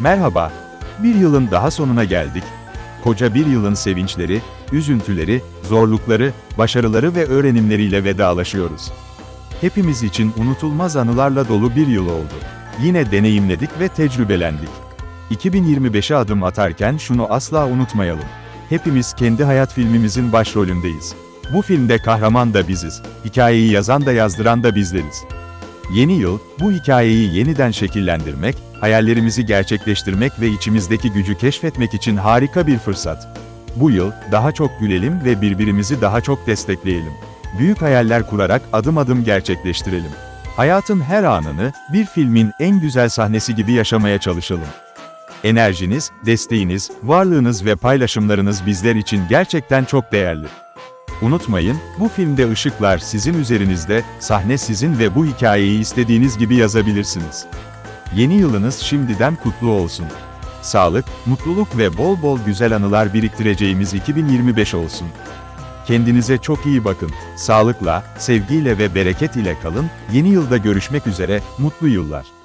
Merhaba. Bir yılın daha sonuna geldik. Koca bir yılın sevinçleri, üzüntüleri, zorlukları, başarıları ve öğrenimleriyle vedalaşıyoruz. Hepimiz için unutulmaz anılarla dolu bir yıl oldu. Yine deneyimledik ve tecrübelendik. 2025'e adım atarken şunu asla unutmayalım. Hepimiz kendi hayat filmimizin başrolündeyiz. Bu filmde kahraman da biziz. Hikayeyi yazan da yazdıran da bizleriz. Yeni yıl, bu hikayeyi yeniden şekillendirmek, hayallerimizi gerçekleştirmek ve içimizdeki gücü keşfetmek için harika bir fırsat. Bu yıl, daha çok gülelim ve birbirimizi daha çok destekleyelim. Büyük hayaller kurarak adım adım gerçekleştirelim. Hayatın her anını, bir filmin en güzel sahnesi gibi yaşamaya çalışalım. Enerjiniz, desteğiniz, varlığınız ve paylaşımlarınız bizler için gerçekten çok değerli. Unutmayın, bu filmde ışıklar sizin üzerinizde, sahne sizin ve bu hikayeyi istediğiniz gibi yazabilirsiniz. Yeni yılınız şimdiden kutlu olsun. Sağlık, mutluluk ve bol bol güzel anılar biriktireceğimiz 2025 olsun. Kendinize çok iyi bakın. Sağlıkla, sevgiyle ve bereket ile kalın. Yeni yılda görüşmek üzere, mutlu yıllar.